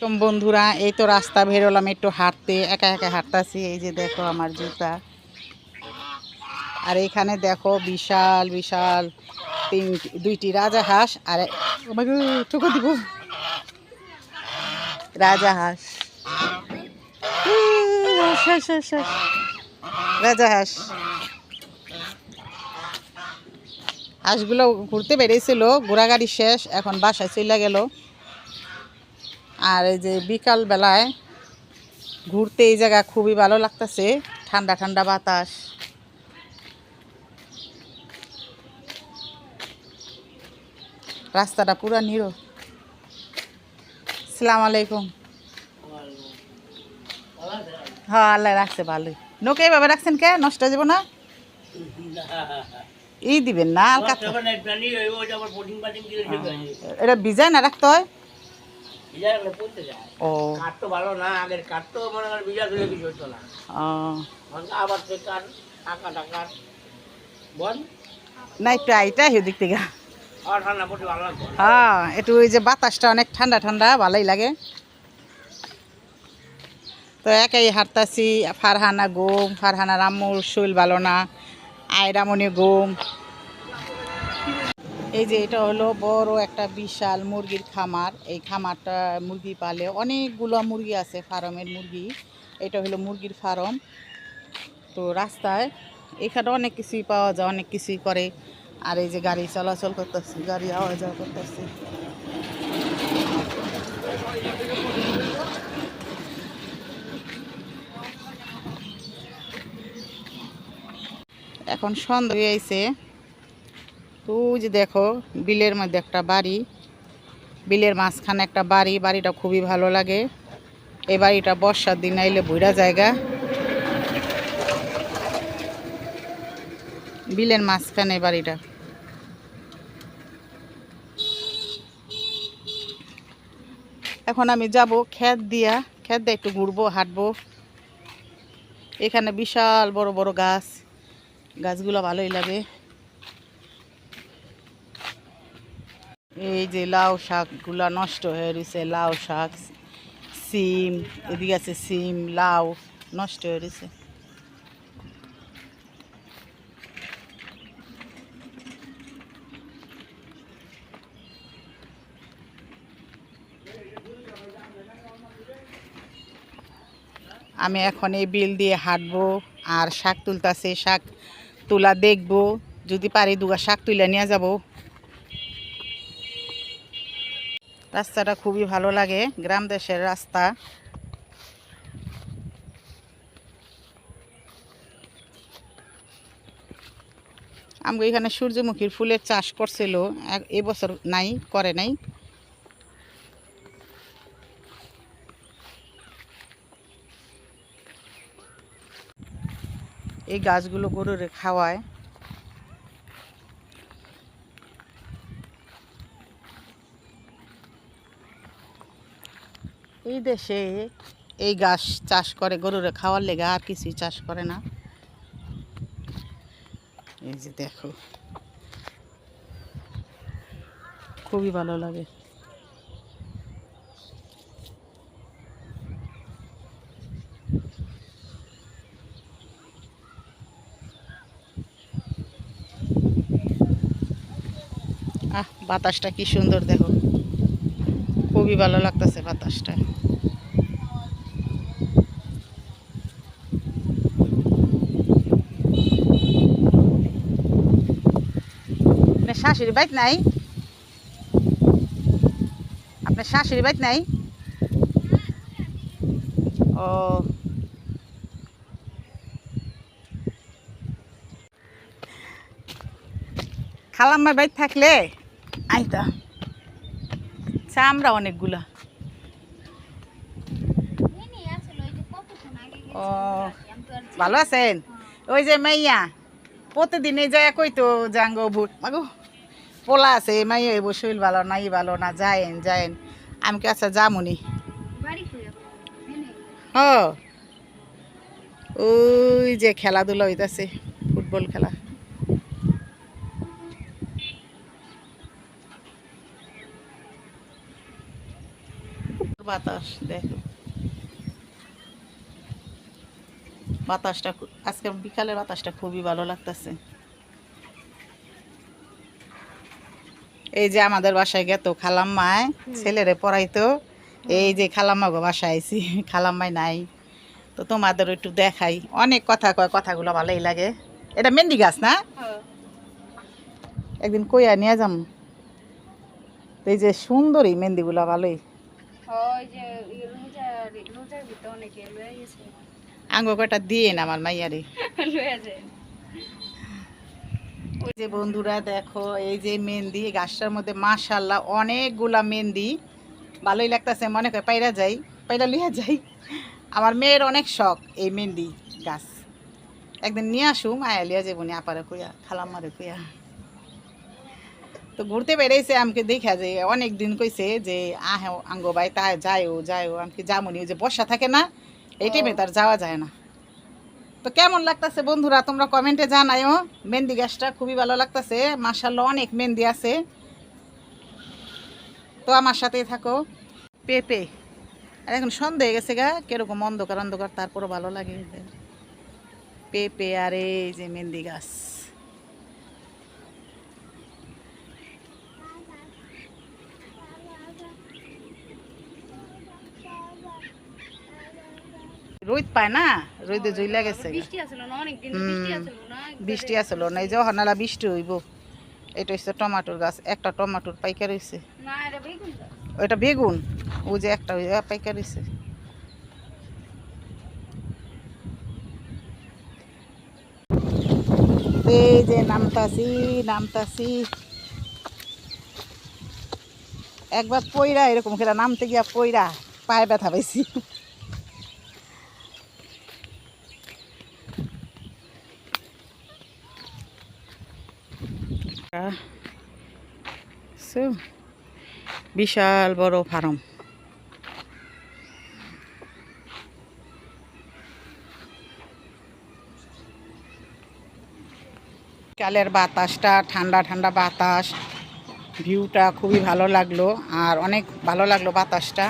তোম বন্ধুরা, এই তো রাস্তা বেরোলাম একটু হাঁটতে, একা একা হাঁটতাছি, এই যে দেখো আমার জুতা। আর এখানে দেখো বিশাল বিশাল তিন দুইটি রাজা হাঁস, আর চোখে দিব রাজা হাঁস। রাজা হাঁস। হাঁসগুলো ঘুরতে বেরিয়েছিল ঘোরাগাড়ি শেষ, এখন বাসায় চলে গেল। আর এই যে বিকাল বেলায় ঘুরতে এই জায়গা খুবই ভালো লাগতেছে। ঠান্ডা ঠান্ডা বাতাস। রাস্তাটা পুরা নিরো। সালাম আলাইকুম। হ্যাঁ আল্লাহ রাখছে ভালোই। নোকে এইভাবে রাখছেন কে? নষ্ট যাব না? ই দিবেন না এটা ভিজায় না রাখতে হয়? ও। কাঠ তো ভালো না আগের কাঠ তো মনে করেন বিজা কিছু হতো না। আবার সে কাঠ টাকা টাকা। বল। না একটু আইটা দিক থেকে। আর ঠান্ডা পড়তে ভালো লাগবে। হ্যাঁ একটু ওই যে বাতাসটা অনেক ঠান্ডা ঠান্ডা ভালোই লাগে। তো একাই হাঁটতাছি ফারহানা গোম ফারহানা রাম্মুর শৈল ভালো না আয়রামণি গোম এই যে এটা হলো বড় একটা বিশাল মুরগির খামার। এই খামারটা মুরগি পালে অনেকগুলো মুরগি আছে, ফার্মের মুরগি। এটা হলো মুরগির ফার্ম। তো রাস্তায় এখানে অনেক কিছুই পাওয়া যায়, অনেক কিছুই করে। আর এই যে গাড়ি চলাচল করতেছে, গাড়ি আওয়া যাওয়া করতেছে। এখন সন্ধ্যা হয়ে আইছে তো যে দেখো, বিলের মধ্যে একটা বাড়ি। বিলের মাঝখানে একটা বাড়ি, বাড়িটা খুবই ভালো লাগে। এই বাড়িটা বর্ষার দিন আইলে ভুইরা জায়গা। বিলের মাঝখানে বাড়িটা। এখন আমি যাব ক্ষেত দিয়া। ক্ষেত দিয়ে একটু ঘুরবো, হাঁটবো। এখানে বিশাল বড় বড় গাছ। গাছগুলো ভালোই লাগে। এই যে লাউ শাকগুলা নষ্ট হয়ে রয়েছে লাউ শাক, সিম, এদিকে আছে সিম, লাউ, নষ্ট হয়ে রয়েছে আমি এখন এই বিল দিয়ে হাঁটবো আর শাক তুলতাছে, শাক তোলা দেখব। যদি পারি দুগা শাক তুলে নিয়ে যাব। রাস্তাটা খুবই ভালো লাগে, গ্রাম দেশের রাস্তা। আমি এখানে সূর্যমুখীর ফুলের চাষ করছিল এবছর নাই, করে নাই। এই গাছগুলো গরুরে খাওয়ায়। এই দেশে এই গাছ চাষ করে, গরুরে খাওয়ার লেগে আর কিছুই চাষ করে না। এই যে দেখো, খুবই ভালো লাগে। আহ, বাতাসটা কি সুন্দর দেখো। খুবই ভালো লাগতেছে বাতাসটা আপনার শাশুড়ি বাইক নাই? আপনার শাশুড়ি বাইক নাই? ও। খালাম্মার বাইক থাকলে? আইতা চামড়া অনেকগুলা। ও ভালো আছেন? ওই যে মাইয়া প্রতিদিনে যায় কইতো জাঙ্গো ভুট মাগো। পোলা আছে মাইয়া এবো শরীর ভালো নাই ভালো না যায়েন যায়েন। আমি কাছে যামুনি। হ। ওই যে খেলাধুলা হইতাছে ফুটবল খেলা। বাতাস দেখো। বাতাসটা আজকে বিকালের বাতাসটা খুবই ভালো লাগতেছে। এই যে আমাদের বাসায় গেত খালাম্মায় ছেলেরে পড়াইতো। এই যে খালাম্মা গো বাসায় আইছি খালাম্মাই নাই। তো তোমাদের একটু দেখাই। অনেক কথা কয় কথাগুলো ভালোই লাগে। এটা মেহেন্দি গাছ না? একদিন কইয়া নিয়ে যাম। এই যে সুন্দরী মেহেন্দিগুলো ভালোই। আঙ্গ কয়টা দিয়ে না আমার মাইয়ারে। যে বন্ধুরা দেখো এই যে মেহেন্দি গাছটার মধ্যে মাশাল্লাহ অনেকগুলা মেহেন্দি। ভালোই লাগতেছে মনে করে পাইরা যাই পাইরা লইয়া যাই। আমার মেয়ের অনেক শখ এই মেহেন্দি গাছ। একদিন নিয়ে আসুম আয়া লিয়া যাব নি আপারে কুইয়া খালাম্মারে কুইয়া। তো ঘুরতে বেড়াইছে আমাকে দেখা যে অনেক দিন কইছে যে আহ আঙ্গো ভাই তা যায়ও যায়ও আমাকে যামনি ওই যে বর্ষা থাকে না এই টাইমে তার যাওয়া যায় না। তো কেমন লাগতেছে বন্ধুরা? তোমরা কমেন্টে জানাইও মেহেন্দি গাছটা খুবই ভালো লাগতেছে। মাসাল অনেক মেহেন্দি আছে। তো আমার সাথেই থাকো। পেঁপে। আর এখন সন্ধে হয়ে গেছে গা। কীরকম অন্ধকার অন্ধকার, তারপরও ভালো লাগে। পেঁপে আর এই যে মেহেন্দি গাছ। রোদ পায় না রোদে জইলা গেছে। বৃষ্টি আসলো না এই যে হনালা বৃষ্টি হইব এটা হচ্ছে টমাটোর গাছ একটা টমাটোর পাইকার গাছ। ওইটা বেগুন ও যে একটা পাইকার হইছে এই যে নামতাছি নামতাছি একবার পইরা এরকম খেলা নামতে গিয়া পইরা পায়ে ব্যথা পাইছি বিশাল বড় ফার্ম। কালের বাতাসটা, ঠান্ডা ঠান্ডা বাতাস। ভিউটা খুবই ভালো লাগল, আর অনেক ভালো লাগল বাতাসটা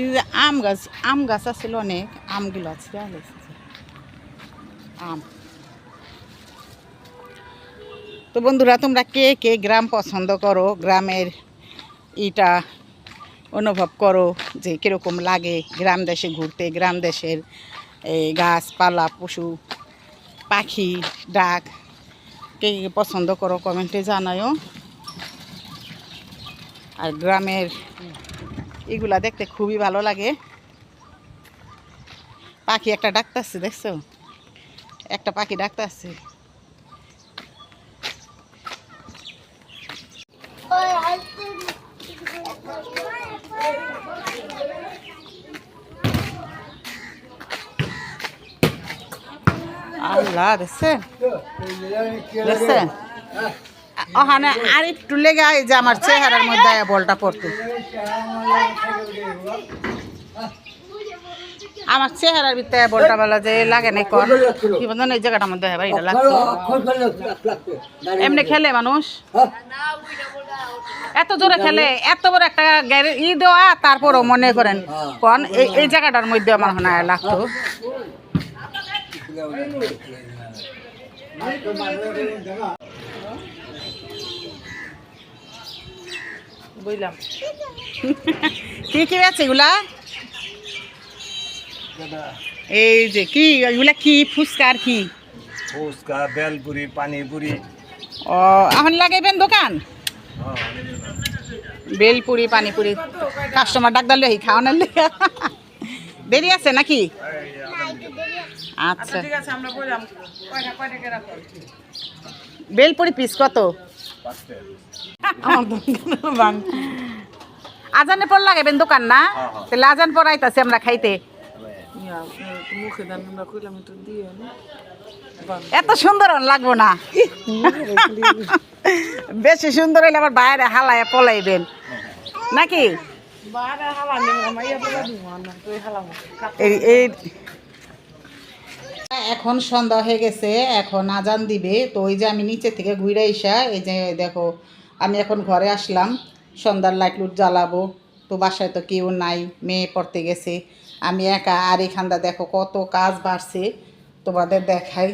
এই যে আম গাছ, আম গাছ আছিল অনেক, আমগুলো আছে আম। তো বন্ধুরা, তোমরা কে কে গ্রাম পছন্দ করো, গ্রামের ইটা অনুভব করো যে কীরকম লাগে গ্রাম দেশে ঘুরতে? গ্রাম দেশের এই গাছপালা, পশু, পাখি, ডাক, কে কে পছন্দ করো কমেন্টে জানায়ও। আর গ্রামের এগুলা দেখতে খুবই ভালো লাগে। পাখি একটা ডাকতেছে, দেখছ? একটা পাখি ডাকতেছে। আল্লাহ, দেখছেন? দেখছেন? ওখানে আর একটু লেগে যে আমার চেহারার মধ্যে বলটা পড়তো। আমার চেহারার ভিতরে বলটা বলা যে লাগে নাই কর। কি বন্ধু এই জায়গাটার মধ্যে বাড়িটা লাগতো। এমনি খেলে মানুষ? এত জোরে খেলে, এত বড় একটা গ্যারে ই দেওয়া, তারপরও মনে করেন, কন, এই জায়গাটার মধ্যে আমার মনে লাগতো। বুঝলাম। কি কি আছে এগুলা? এই যে কি এগুলা কি ফুচকা আর কি? ফুচকা বেলপুরি পানিপুরি। ও এখন লাগাইবেন দোকান? বেলপুরি পানিপুরি কাস্টমার ডাক দিলে খাওয়ানোর লেগে দেরি আছে নাকি? আচ্ছা। বেলপুরি পিস কত। আজানের পর লাগাইবেন দোকান না? তাহলে আজান পর আইতাছি আমরা খাইতে। এত সুন্দর লাগবো না। বেশি সুন্দর হইলে আবার বাইরে হালায় পলাইবেন। নাকি? এখন সন্ধ্যা হয়ে গেছে এখন আজান দিবে। তো ওই যে আমি নিচে থেকে ঘুরে এসা এই যে দেখো আমি এখন ঘরে আসলাম। সন্ধ্যার লাইট লুট জ্বালাবো। তো বাসায় তো কেউ নাই মেয়ে পড়তে গেছে। আমি একা, আর এখানটা দেখো কত কাজ বাড়ছে। তোমাদের দেখাই।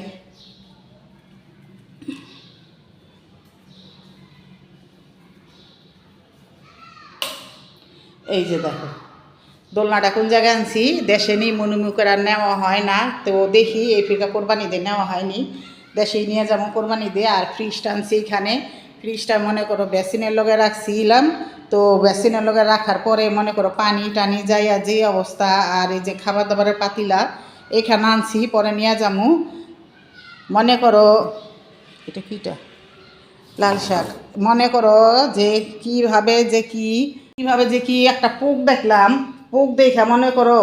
এই যে দেখো, দোলনাটা কোন জায়গায় আনছি? দেশে নিয়ে মনুমু করে আর নেওয়া হয় না। তো দেখি, এই ফিকা কোরবানি দিয়ে নেওয়া হয়নি। দেশে নিয়ে যাব কোরবানি দিয়ে, আর ফ্রিজটা আনছি এখানে। ফ্রিজটা মনে করো বেসিনের লগে রাখছিলাম, তো বেসিনের লগে রাখার পরে মনে করো পানি টানি যাইয়া যে অবস্থা আর এই যে খাবার দাবারের পাতিলা, এখানে আনছি, পরে নিয়ে যাব মনে করো, এটা কিটা? লাল শাক। মনে করো যে কীভাবে যে কি, কীভাবে যে কি একটা পোক দেখলাম, পোক দেখে মনে করো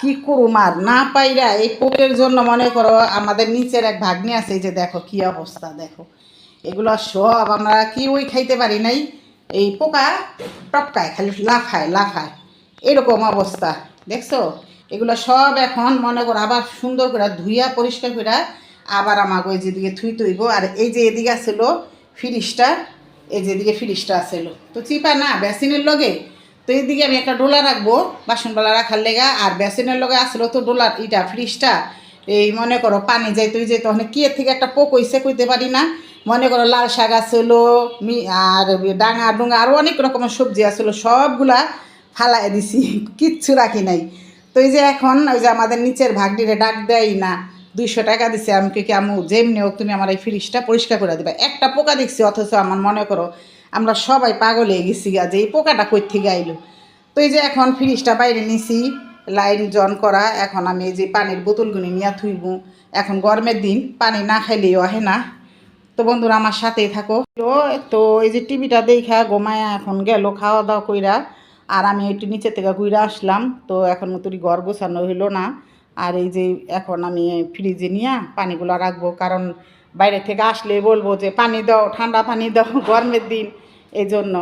কি করুম আর না পাইরা এই পোকের জন্য মনে করো আমাদের নিচের এক ভাগ্নি আছে যে দেখো কি অবস্থা, দেখো। এগুলো সব আমরা কি ওই খাইতে পারি নাই। এই পোকা টপকায়, খালি লাফায় লাফায়। এরকম অবস্থা, দেখছ? এগুলো সব এখন মনে করো আবার সুন্দর করে ধুইয়া, পরিষ্কার করে আবার আমাকে ওই যেদিকে থুই তুইব আর এই যে এদিকে আসলো ফিরিসটা এই যেদিকে ফিরিসটা আসলো তো চিপা না, বেসিনের লগে? তো এইদিকে আমি একটা ডোলা রাখব বাসনবালা রাখার লেগা, আর বেসিনের লগে আসলো তো ডোলার ইটা ফ্রিজটা এই মনে করো পানি যাই তুই যে তখন কি থেকে একটা পোক হইছে কইতে পারি না। মনে করো লাল শাক আসলো আর ডাঙা ডুঙা আরও অনেক রকমের সবজি আসলো, সবগুলা ফালাই দিছি, কিচ্ছু রাখি নাই। তো এই যে এখন ওই যে আমাদের নিচের ভাগডিরে ডাক দেয় না, দুইশো টাকা দিছে আমি কি আমু যেমনি হোক তুমি আমার এই ফ্রিজটা পরিষ্কার করে দেবে। একটা পোকা দেখছি, অথচ আমার মনে করো আমরা সবাই পাগল হয়ে গেছি গা, যে এই পোকাটা কই থেকে আইলো। তো এই যে এখন ফ্রিজটা বাইরে নিছি, লাইন জন করা, এখন আমি এই যে পানির বোতলগুলি নিয়ে থুইব। এখন গরমের দিন, পানি না খাইলেও আহে না। তো বন্ধুরা, আমার সাথেই থাকো। তো এই যে টিভিটা দেখা গোমায়া এখন গেল খাওয়া দাওয়া কইরা, আর আমি একটু নিচে থেকে ঘুরে আসলাম। তো এখন মতোই ঘর গোছানো হইল না। আর এই যে এখন আমি ফ্রিজে নিয়ে পানিগুলো রাখব, কারণ বাইরে থেকে আসলে বলব যে পানি দাও, ঠান্ডা পানি দাও, গরমের দিন, এই জন্য।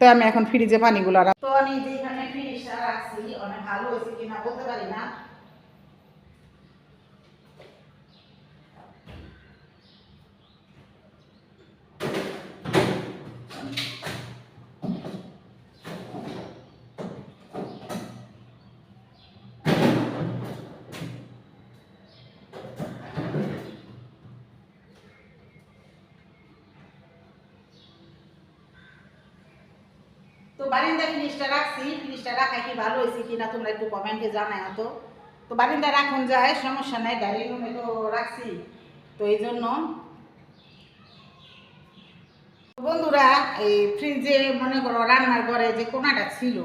তো আমি এখন ফ্রিজে পানিগুলো রাখ তো আমি যেখানে ফ্রিজটা রাখছি, অনেক ভালো হয়েছে কিনা বলতে পারি না। বারিন্দা ফিনিশটা রাখছি ফিনিশটা রাখা কি ভালো হয়েছে কিনা তোমরা একটু কমেন্টে জানাই তো। তো বারিন্দা রাখুন যায়, সমস্যা নাই ডাইনিং রুমে তো রাখছি। তো এই জন্য বন্ধুরা, এই ফ্রিজে মনে করো রান্নার ঘরে যে কোনাটা ছিল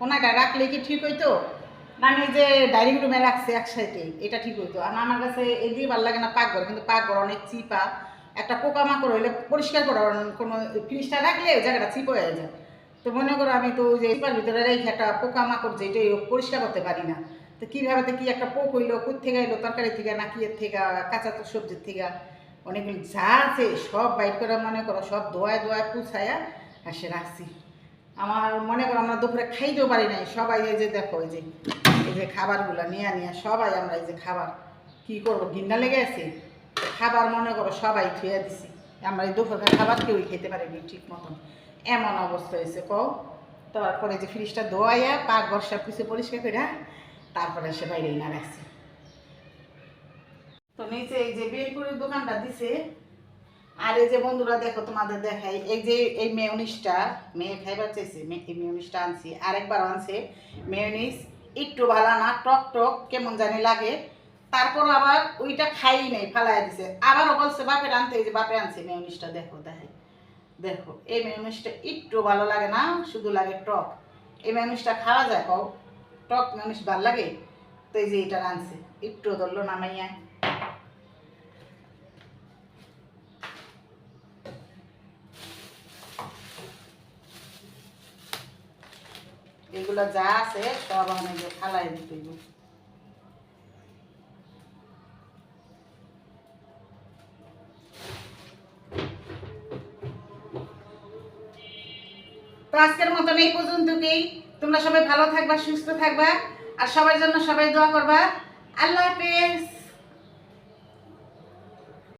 কোনাটা রাখলে কি ঠিক হইতো? না, আমি যে ডাইনিং রুমে রাখছি এক সাইডে এটা ঠিক হইতো। আর আমার কাছে এই দিয়ে ভালো লাগে না পাকঘর, কিন্তু পাকঘর অনেক চিপা। একটা পোকামাকড় হইলে পরিষ্কার করার কোনো ফ্রিজটা রাখলে জায়গাটা চিপ হয়ে যায়। তো মনে করো আমি তো ওই যে চিপার ভিতরে রেখে একটা পোকামাকড় যেটাই হোক পরিষ্কার করতে পারি না। তো কীভাবে তো কি একটা পোক হইল, কোথ থেকে এলো, তরকারি থেকে না কি এর থেকে, কাঁচা তো সবজির থেকে, অনেকগুলো যা আছে সব বাইট করে মনে করো, সব দোয়ায় দোয়ায় পুছায়া আর সে রাখছি। আমার মনে করো আমরা দুপুরে খাইতেও পারি নাই, সবাই এই যে দেখো, এই যে এই যে খাবারগুলো নিয়ে নিয়ে সবাই আমরা এই যে খাবার কি করব ঘিন্না লেগে আছে? খাবার মনে করো সবাই থুয়ে দিছি। আমরা এই দুপুরে খাবার কেউই খেতে পারিনি ঠিক মতন। এমন অবস্থা হয়েছে, কও। তারপরে যে ফ্রিজটা ধোয়াইয়া পাক সব কিছু পরিষ্কার করে তারপরে সে বাইরে না রাখছি। তো নিচে এই যে বেলপুরির দোকানটা দিছে, আর এই যে বন্ধুরা দেখো তোমাদের দেখাই, এই যে এই মেয়নিসটা মেয়ে খাইবার চাইছে এই মেয়নিসটা আনছি আরেকবার আনছে মেয়নিস একটু ভালো না, টক টক, কেমন জানি লাগে। তারপর আবার ওইটা খাই নাই ফালাই দিছে। আবারও বলছে, বাপের আনতে, এই যে বাপে আনছে মেয়নিসটা দেখো দেখাই দেখো, এই মেয়নিসটা একটু ভালো লাগে না, শুধু লাগে টক। এই মেয়নিসটা খাওয়া যায় কও? টক মেয়নিস ভালো লাগে? তো এই যে এটা রাঁধছে, একটু ধরলো নামাইয়া। এগুলো যা আছে সব আমি ফালাই দিতে তো আজকের মতন এই পর্যন্তকেই তোমরা সবাই ভালো থাকবা, সুস্থ থাকবা, আর সবার জন্য সবাই দোয়া করবা। আল্লাহ